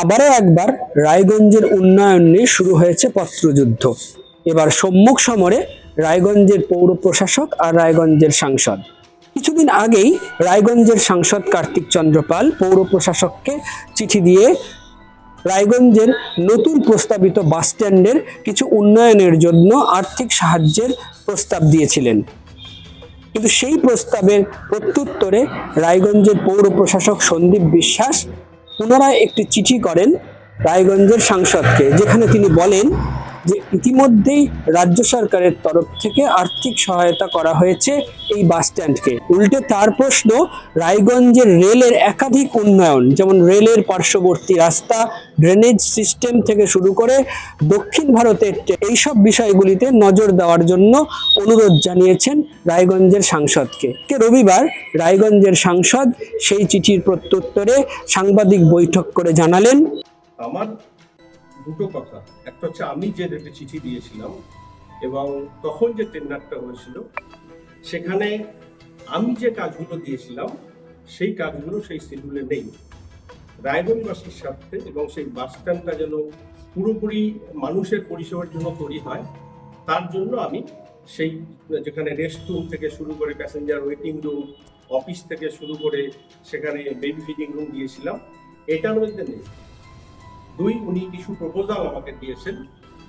আবারও একবার রায়গঞ্জের উন্নয়ন নিয়ে শুরু হয়েছে পত্রযুদ্ধ। এবার সম্মুখ সমরে রায়গঞ্জের পৌর প্রশাসক আর রায়গঞ্জের সাংসদ। কিছুদিন আগেই রায়গঞ্জের সাংসদ কার্তিক চন্দ্রপাল পৌর প্রশাসককে চিঠি দিয়ে রায়গঞ্জের নতুন প্রস্তাবিত বাস স্ট্যান্ডের কিছু উন্নয়নের জন্য আর্থিক সাহায্যের প্রস্তাব দিয়েছিলেন। কিন্তু সেই প্রস্তাবের প্রত্যুত্তরে রায়গঞ্জের পৌর প্রশাসক সন্দীপ বিশ্বাস পুনরায় একটি চিঠি করেন রায়গঞ্জের সাংসদকে যেখানে তিনি বলেন যে ইতিমধ্যেই রাজ্য সরকারের তরফ থেকে আর্থিক সহায়তা করা হয়েছে এই বাস স্ট্যান্ডকে। উল্টে তার প্রশ্ন, রায়গঞ্জের রেলের একাধিক উন্নয়ন, যেমন রেলের পার্শ্ববর্তী রাস্তা ড্রেনেজ সিস্টেম থেকে শুরু করে দক্ষিণ ভারতের এইসব বিষয়গুলিতে নজর দেওয়ার জন্য অনুরোধ জানিয়েছেন রায়গঞ্জের সাংসদকে। কে রবিবার রায়গঞ্জের সাংসদ সেই চিঠির প্রত্যুত্তরে সাংবাদিক বৈঠক করে জানালেন। আমার দুটো কথা। একটা হচ্ছে আমি যে রেটে চিঠি দিয়েছিলাম এবং তখন যে টেন্ডারটা হয়েছিল, সেখানে আমি যে কাজগুলো দিয়েছিলাম, সেই কাজগুলো সেই শিডিউলে নেই। রায়গঞ্জবাসীর স্বার্থে এবং সেই বাস স্ট্যান্ডটা যেন পুরোপুরি মানুষের পরিষেবার জন্য তৈরি হয়, তার জন্য আমি সেই যেখানে রেস্ট রুম থেকে শুরু করে প্যাসেঞ্জার ওয়েটিং রুম অফিস থেকে শুরু করে সেখানে বেবি ফিডিং রুম দিয়েছিলাম। এটার মধ্যে নেই। দুই, উনি কিছু প্রপোজাল আমাকে দিয়েছেন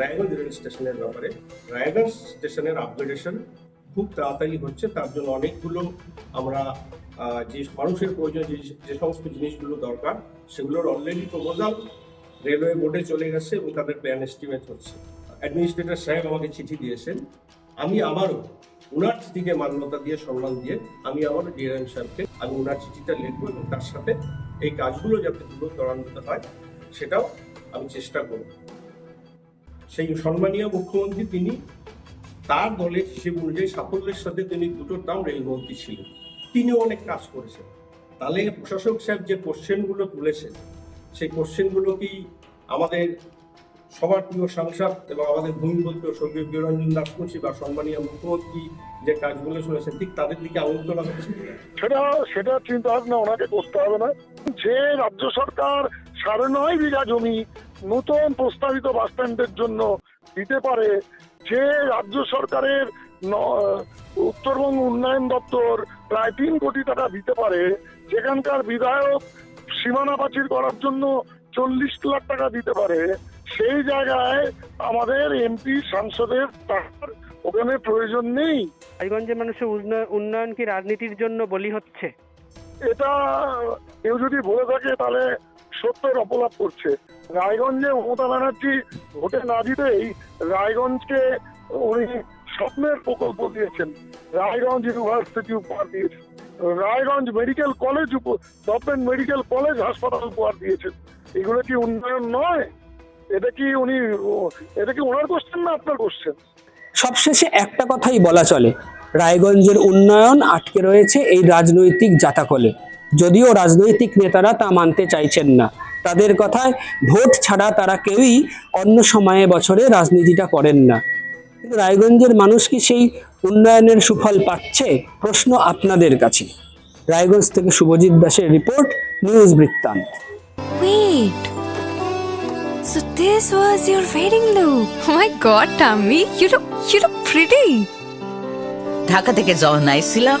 রায়গঞ্জ রেল স্টেশনের ব্যাপারে। রায়গঞ্জ স্টেশনের আপগ্রেডেশন খুব তাড়াতাড়ি হচ্ছে, তার জন্য অনেকগুলো আমরা যে মানুষের প্রয়োজন, যে যে সমস্ত জিনিসগুলো দরকার, সেগুলোর অলরেডি প্রপোজাল রেলওয়ে বোর্ডে চলে গেছে এবং তাদের প্ল্যান এস্টিমেট হচ্ছে। অ্যাডমিনিস্ট্রেটর সাহেব আমাকে চিঠি দিয়েছেন, আমি আবারও ওনার চিঠিকে মান্যতা দিয়ে সম্মান দিয়ে আমি আবারও ডিআরএম সাহেবকে, আমি ওনার চিঠিটা লিখব এবং তার সাথে এই কাজগুলো যাতে দ্রুত ত্বরান্বিত হয়। সেটাও আমি চেষ্টা করব। সেই সম্মানীয় মুখ্যমন্ত্রী তিনি তার দলের হিসেব অনুযায়ী সাফল্যের সাথে তিনি দুটো টার্ম রেলমন্ত্রী ছিলেন। তিনিও অনেক কাজ করেছেন। তাহলে প্রশাসক সাহেব যে কোশ্চেনগুলো তুলেছেন, সেই কোশ্চেনগুলো কি আমাদের সবার প্রিয় সাংসদ এবং আমাদের ভূমিপুত্র স্বর্গীয় বিরঞ্জন দাসমুন্সী বা সম্মানীয় মুখ্যমন্ত্রী যে কাজগুলো শুনেছেন, ঠিক তাদের দিকে আঙুল তোলা সেটা সেটা চিন্তা ভাবনা ওনাকে করতে হবে না। যে রাজ্য সরকার সাড়ে নয় বিঘা জমি নতুন প্রস্তাবিত বাস স্ট্যান্ডের জন্য দিতে পারে যে রাজ্য সরকারের উত্তরবঙ্গ উন্নয়ন দপ্তর প্রায় তিন কোটি টাকা দিতে পারে সেখানকার বিধায়ক সীমানা পাচির করার জন্য চল্লিশ লাখ টাকা দিতে পারে সেই জায়গায় আমাদের এমপি সাংসদের টাকার ওখানে প্রয়োজন নেই। রায়গঞ্জের মানুষের উন্নয়ন উন্নয়ন কি রাজনীতির জন্য বলি হচ্ছে? এটা কেউ যদি বলে থাকে তাহলে সত্যের অপলাপ করছে। রায়গঞ্জে মমতা ব্যানার্জি ভোটে না দিতেই রায়গঞ্জকে উনি স্বপ্নের প্রকল্প দিয়েছেন। রায়গঞ্জ ইউনিভার্সিটি উপহার দিয়েছেন Raiganj medical college government medical college হাসপাতাল উপহার দিয়েছেন। এগুলো কি উন্নয়ন নয়? এটা কি উনি, এটা কি ওনার কোশ্চেন না আপনার কোশ্চেন সবশেষে একটা কথাই বলা চলে। রায়গঞ্জের উন্নয়ন আটকে রয়েছে এই রাজনৈতিক জাতাকলে। যদিও রাজনৈতিক নেতারা তা মানতে চাইছেন না তাদের কথায় ভোট ছাড়া তারা কেউই অন্য সময়ে বছরে রাজনীতিটা করেন না কিন্তু রায়গঞ্জের মানুষ কি সেই উন্নয়নের সুফল পাচ্ছে প্রশ্ন আপনাদের কাছে রায়গঞ্জ থেকে শুভজিৎ দাসের রিপোর্ট নিউজ বৃত্তান্ত Wait. So this was your wedding look. Oh my god, Tammy, you look you look pretty. Dhaka থেকে যখন আইছিলাম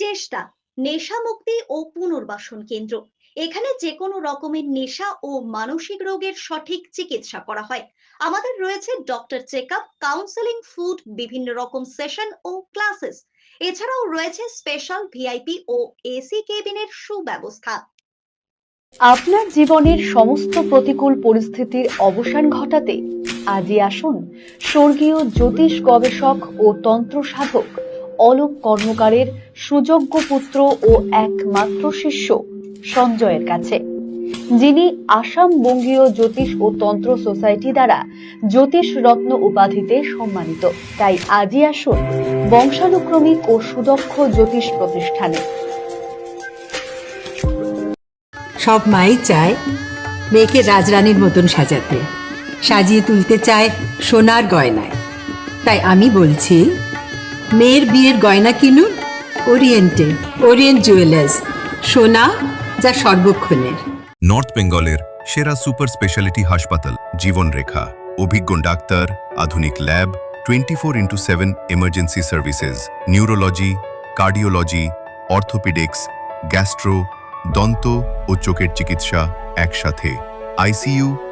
চেষ্টা নেশা মুক্তি ও পুনর্বাসন কেন্দ্র। এখানে যে কোনো রকমের নেশা ও মানসিক রোগের সঠিক চিকিৎসা করা হয়। আমাদের রয়েছে doctor check up counselling food বিভিন্ন রকম সেশন ও ক্লাসেস এছাড়াও রয়েছে স্পেশাল ভিআইপি ও এসি কেবিনের সুব্যবস্থা। আপনার জীবনের সমস্ত প্রতিকূল পরিস্থিতির অবসান ঘটাতে আজই আসুন স্বর্গীয় জ্যোতিষ গবেষক ও তন্ত্র সাধক অলোক কর্মকারের সুযোগ্য পুত্র ও একমাত্র শিষ্য সঞ্জয়ের কাছে। যিনি আসাম বঙ্গীয় জ্যোতিষ ও তন্ত্র সোসাইটি দ্বারা জ্যোতিষ রত্ন উপাধিতে সম্মানিত। তাই আজই আসুন বংশানুক্রমিক ও সুদক্ষ জ্যোতিষ প্রতিষ্ঠানে। সব মাই চায় মেয়েকে রাজরানীর মতন সাজাতে। সাজিয়ে তুলতে চায় সোনার গয়নায়। তাই আমি বলছি মেয়ের বিয়ের গয়না কিনুন ওরিয়েন্টে ওরিয়েন্ট জুয়েলার্স, সোনা যা সর্বক্ষণের। নর্থ বেঙ্গলের সেরা সুপার স্পেশালিটি হাসপাতাল, জীবনরেখা, অভিজ্ঞ ডাক্তার, আধুনিক lab twenty four into seven emergency services, neurology, cardiology, orthopaedics, gastro, দন্ত ও চোখের চিকিৎসা একসাথে। আইসিইউ